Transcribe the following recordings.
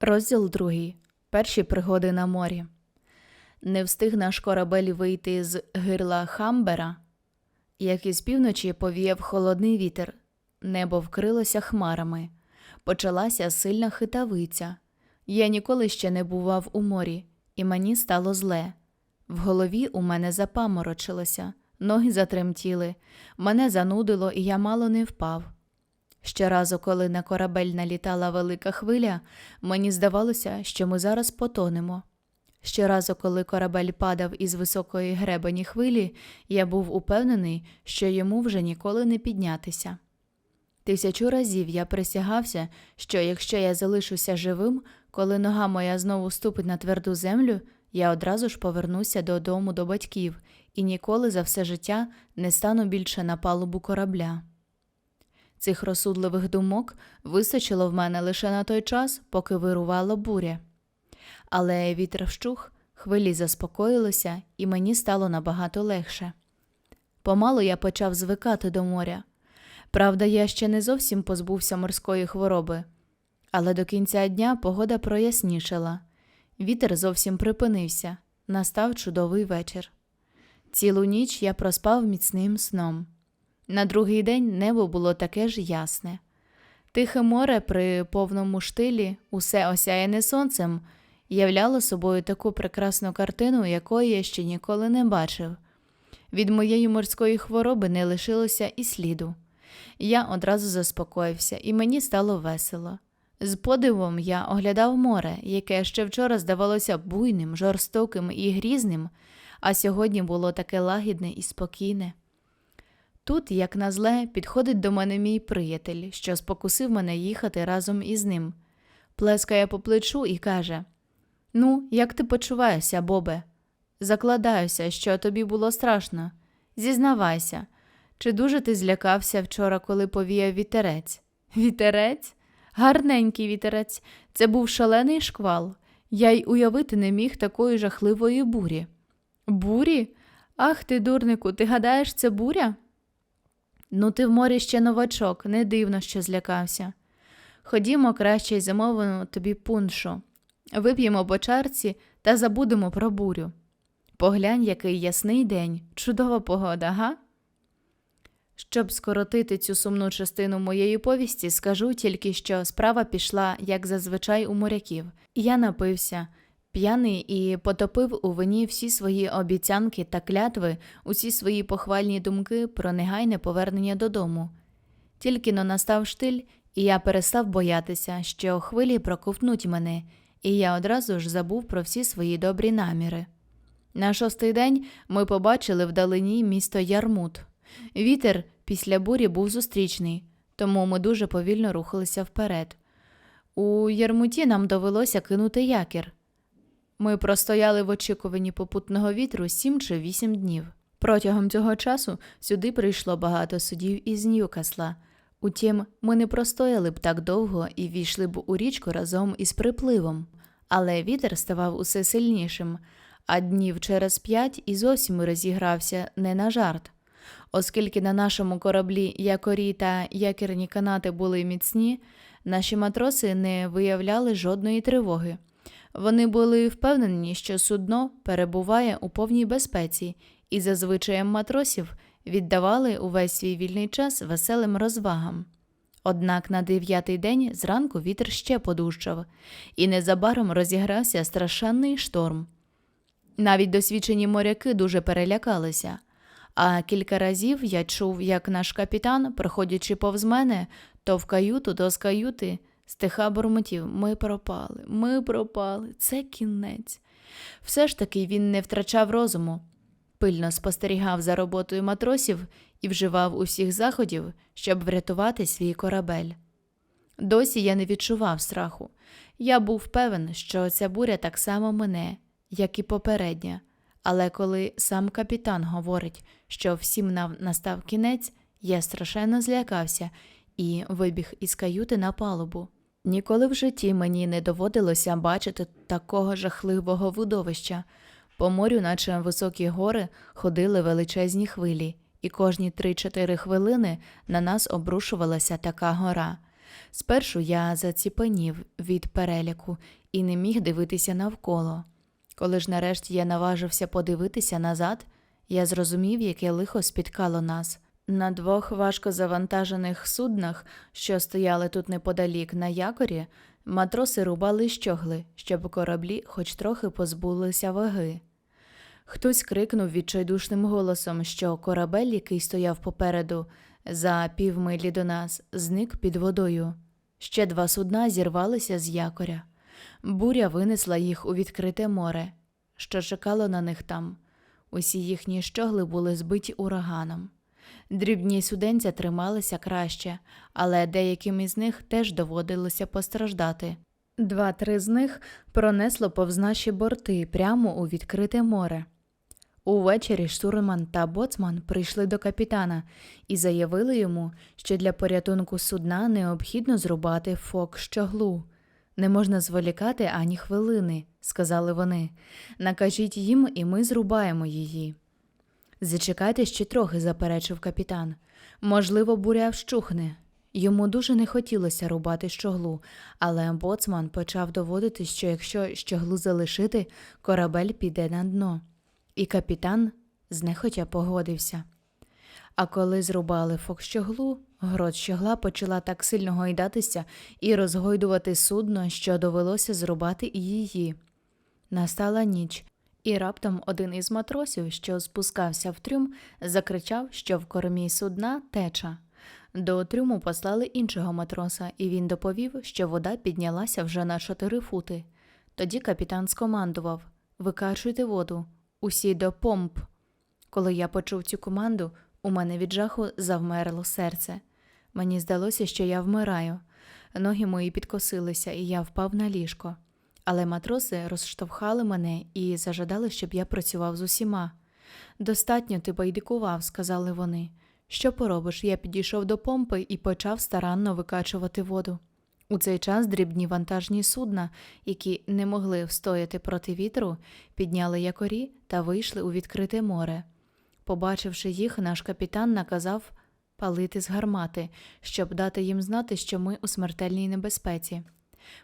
Розділ другий. Перші пригоди на морі. Не встиг наш корабель вийти з гирла Хамбера, як із півночі повіяв холодний вітер. Небо вкрилося хмарами. Почалася сильна хитавиця. Я ніколи ще не бував у морі, і мені стало зле. В голові у мене запаморочилося, ноги затремтіли, мене занудило, і я мало не впав. Щоразу, коли на корабель налітала велика хвиля, мені здавалося, що ми зараз потонемо. Щоразу, коли корабель падав із високої гребені хвилі, я був упевнений, що йому вже ніколи не піднятися. Тисячу разів я присягався, що якщо я залишуся живим, коли нога моя знову ступить на тверду землю, я одразу ж повернуся додому до батьків і ніколи за все життя не стану більше на палубу корабля. Цих розсудливих думок вистачило в мене лише на той час, поки вирувала буря. Але вітер вщух, хвилі заспокоїлися, і мені стало набагато легше. Помалу я почав звикати до моря. Правда, я ще не зовсім позбувся морської хвороби, але до кінця дня погода прояснішала. Вітер зовсім припинився, настав чудовий вечір. Цілу ніч я проспав міцним сном. На другий день небо було таке ж ясне. Тихе море при повному штилі, усе осяяне сонцем, являло собою таку прекрасну картину, якої я ще ніколи не бачив. Від моєї морської хвороби не лишилося і сліду. Я одразу заспокоївся, і мені стало весело. З подивом я оглядав море, яке ще вчора здавалося буйним, жорстоким і грізним, а сьогодні було таке лагідне і спокійне. Тут, як на зле, підходить до мене мій приятель, що спокусив мене їхати разом із ним. Плескає по плечу і каже: Ну, як ти почуваєшся, Бобе? Закладаюся, що тобі було страшно. Зізнавайся, чи дуже ти злякався вчора, коли повіяв вітерець? Вітерець? Гарненький вітерець. Це був шалений шквал. Я й уявити не міг такої жахливої бурі. Бурі? Ах ти, дурнику, ти гадаєш, це буря? Ну, ти в морі ще новачок, не дивно, що злякався. Ходімо краще й замовимо тобі пуншу. Вип'ємо по чарці та забудемо про бурю. Поглянь, який ясний день, чудова погода, га? Щоб скоротити цю сумну частину моєї повісті, скажу тільки, що справа пішла, як зазвичай у моряків. Я напився, п'яний і потопив у вині всі свої обіцянки та клятви, усі свої похвальні думки про негайне повернення додому. Тільки но настав штиль, і я перестав боятися, що хвилі проковтнуть мене, і я одразу ж забув про всі свої добрі наміри. На шостий день ми побачили вдалині місто Ярмут. Вітер після бурі був зустрічний, тому ми дуже повільно рухалися вперед. У Ярмуті нам довелося кинути якір. Ми простояли в очікуванні попутного вітру сім чи вісім днів. Протягом цього часу сюди прийшло багато судів із Ньюкасла. Утім, ми не простояли б так довго і війшли б у річку разом із припливом. Але вітер ставав усе сильнішим, а днів через п'ять і зовсім розігрався не на жарт. Оскільки на нашому кораблі якорі та якірні канати були міцні, наші матроси не виявляли жодної тривоги. Вони були впевнені, що судно перебуває у повній безпеці, і за звичаєм матросів віддавали увесь свій вільний час веселим розвагам. Однак на дев'ятий день зранку вітер ще подужчав, і незабаром розігрався страшенний шторм. Навіть досвідчені моряки дуже перелякалися, а кілька разів я чув, як наш капітан, проходячи повз мене, то в каюту, то з каюти, стиха бурмотів ми пропали, ми пропали, це кінець. Все ж таки він не втрачав розуму, пильно спостерігав за роботою матросів і вживав усіх заходів, щоб врятувати свій корабель. Досі я не відчував страху. Я був певен, що ця буря так само мине, як і попередня. Але коли сам капітан говорить, що всім нам настав кінець, я страшенно злякався і вибіг із каюти на палубу. Ніколи в житті мені не доводилося бачити такого жахливого видовища. По морю, наче високі гори, ходили величезні хвилі, і кожні 3-4 хвилини на нас обрушувалася така гора. Спершу я заціпенів від переляку і не міг дивитися навколо. Коли ж нарешті я наважився подивитися назад, я зрозумів, яке лихо спіткало нас. На двох важко завантажених суднах, що стояли тут неподалік на якорі, матроси рубали щогли, щоб кораблі хоч трохи позбулися ваги. Хтось крикнув відчайдушним голосом, що корабель, який стояв попереду, за півмилі до нас, зник під водою. Ще два судна зірвалися з якоря. Буря винесла їх у відкрите море, що чекало на них там. Усі їхні щогли були збиті ураганом. Дрібні суденця трималися краще, але деяким із них теж доводилося постраждати. Два-три з них пронесло повз наші борти прямо у відкрите море. Увечері штурман та боцман прийшли до капітана і заявили йому, що для порятунку судна необхідно зрубати фок щоглу. Не можна зволікати ані хвилини, сказали вони. Накажіть їм, і ми зрубаємо її. Зачекайте ще трохи, заперечив капітан. Можливо, буря вщухне. Йому дуже не хотілося рубати щоглу, але боцман почав доводити, що якщо щоглу залишити, корабель піде на дно. І капітан знехотя погодився. А коли зрубали фок щоглу, грот щогла почала так сильно гойдатися і розгойдувати судно, що довелося зрубати і її. Настала ніч, і раптом один із матросів, що спускався в трюм, закричав, що в кормі судна теча. До трюму послали іншого матроса, і він доповів, що вода піднялася вже на чотири фути. Тоді капітан скомандував Викачуйте воду, усі до помп. Коли я почув цю команду, у мене від жаху завмерло серце. Мені здалося, що я вмираю. Ноги мої підкосилися, і я впав на ліжко. Але матроси розштовхали мене і зажадали, щоб я працював з усіма. Достатньо ти байдикував, сказали вони. Що поробиш? Я підійшов до помпи і почав старанно викачувати воду. У цей час дрібні вантажні судна, які не могли встояти проти вітру, підняли якорі та вийшли у відкрите море. Побачивши їх, наш капітан наказав палити з гармати, щоб дати їм знати, що ми у смертельній небезпеці.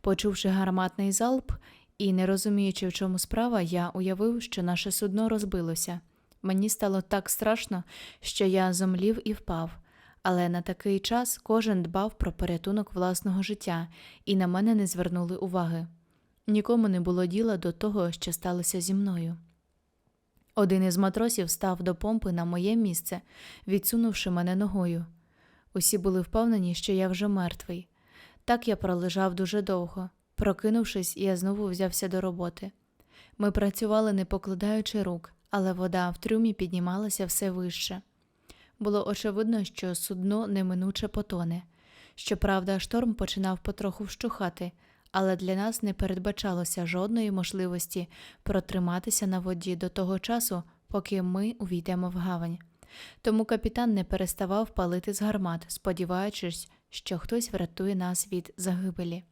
Почувши гарматний залп і не розуміючи, в чому справа, я уявив, що наше судно розбилося. Мені стало так страшно, що я зомлів і впав. Але на такий час кожен дбав про порятунок власного життя, і на мене не звернули уваги. Нікому не було діла до того, що сталося зі мною. Один із матросів став до помпи на моє місце, відсунувши мене ногою. Усі були впевнені, що я вже мертвий. Так я пролежав дуже довго. Прокинувшись, я знову взявся до роботи. Ми працювали, не покладаючи рук, але вода в трюмі піднімалася все вище. Було очевидно, що судно неминуче потоне. Щоправда, шторм починав потроху вщухати, але для нас не передбачалося жодної можливості протриматися на воді до того часу, поки ми увійдемо в гавань. Тому капітан не переставав палити з гармат, сподіваючись, що хтось врятує нас від загибелі.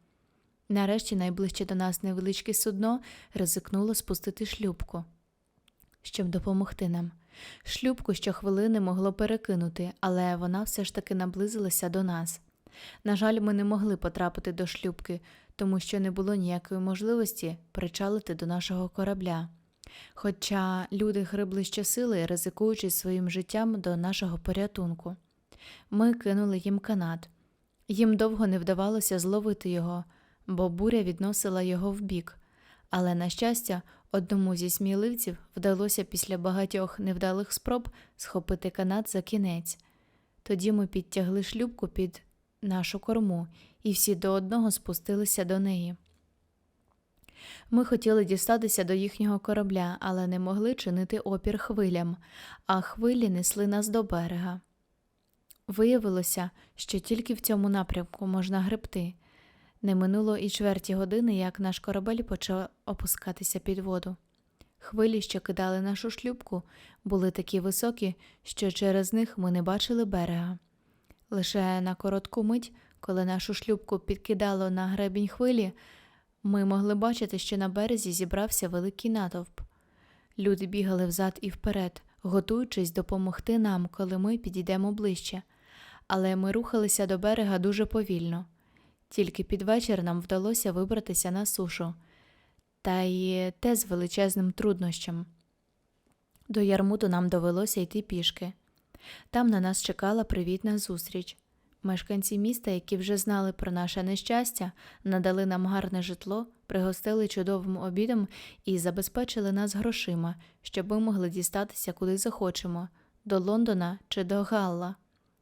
Нарешті найближче до нас невеличке судно ризикнуло спустити шлюбку, щоб допомогти нам. Шлюбку щохвилини могло перекинути, але вона все ж таки наблизилася до нас. На жаль, ми не могли потрапити до шлюбки, тому що не було ніякої можливості причалити до нашого корабля. Хоча люди грибли щосили, ризикуючи своїм життям до нашого порятунку. Ми кинули їм канат. Їм довго не вдавалося зловити його, бо буря відносила його вбік. Але, на щастя, одному зі сміливців вдалося після багатьох невдалих спроб схопити канат за кінець. Тоді ми підтягли шлюбку під нашу корму і всі до одного спустилися до неї. Ми хотіли дістатися до їхнього корабля, але не могли чинити опір хвилям, а хвилі несли нас до берега. Виявилося, що тільки в цьому напрямку можна гребти. Не минуло і чверті години, як наш корабель почав опускатися під воду. Хвилі, що кидали нашу шлюбку, були такі високі, що через них ми не бачили берега. Лише на коротку мить, коли нашу шлюбку підкидало на гребінь хвилі, ми могли бачити, що на березі зібрався великий натовп. Люди бігали взад і вперед, готуючись допомогти нам, коли ми підійдемо ближче. Але ми рухалися до берега дуже повільно. Тільки під вечір нам вдалося вибратися на сушу, та й те з величезним труднощем. До Ярмуту нам довелося йти пішки. Там на нас чекала привітна зустріч. Мешканці міста, які вже знали про наше нещастя, надали нам гарне житло, пригостили чудовим обідом і забезпечили нас грошима, щоб ми могли дістатися куди захочемо до Лондона чи до Галла.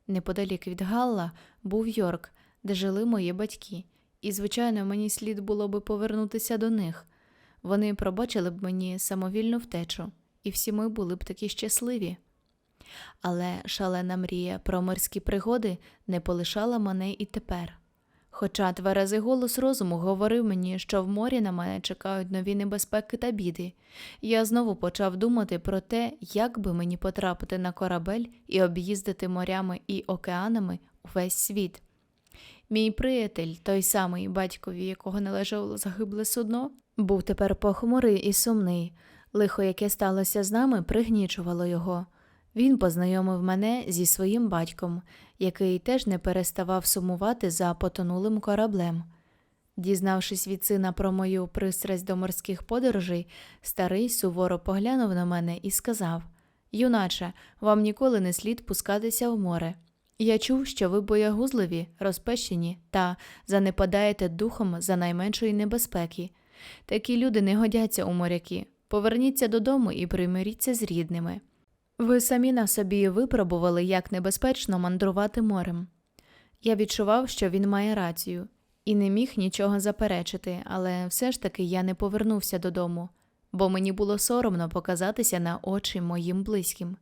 Неподалік від Галла був Йорк, де жили мої батьки, і, звичайно, мені слід було би повернутися до них. Вони пробачили б мені самовільну втечу, і всі ми були б такі щасливі. Але шалена мрія про морські пригоди не полишала мене і тепер. Хоча тверезий голос розуму говорив мені, що в морі на мене чекають нові небезпеки та біди, я знову почав думати про те, як би мені потрапити на корабель і об'їздити морями і океанами увесь світ. Мій приятель, той самий батькові, якого належало загибле судно, був тепер похмурий і сумний. Лихо, яке сталося з нами, пригнічувало його. Він познайомив мене зі своїм батьком, який теж не переставав сумувати за потонулим кораблем. Дізнавшись від сина про мою пристрасть до морських подорожей, старий суворо поглянув на мене і сказав Юначе, вам ніколи не слід пускатися в море. Я чув, що ви боягузливі, розпещені та занепадаєте духом за найменшої небезпеки. Такі люди не годяться у моряки. Поверніться додому і примиріться з рідними. Ви самі на собі випробували, як небезпечно мандрувати морем. Я відчував, що він має рацію, і не міг нічого заперечити, але все ж таки я не повернувся додому, бо мені було соромно показатися на очі моїм близьким.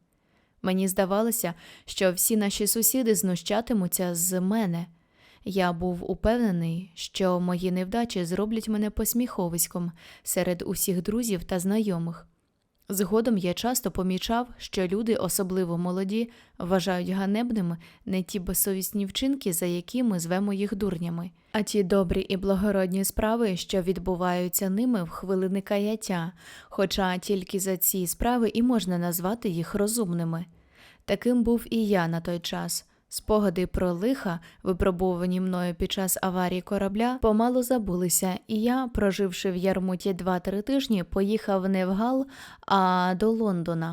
Мені здавалося, що всі наші сусіди знущатимуться з мене. Я був упевнений, що мої невдачі зроблять мене посміховиськом серед усіх друзів та знайомих. Згодом я часто помічав, що люди, особливо молоді, вважають ганебними не ті безсовісні вчинки, за які ми звемо їх дурнями, а ті добрі і благородні справи, що відбуваються ними в хвилини каяття, хоча тільки за ці справи і можна назвати їх розумними. Таким був і я на той час. Спогади про лиха, випробовані мною під час аварії корабля, помалу забулися, і я, проживши в Ярмуті 2-3 тижні, поїхав не в Гал, а до Лондона.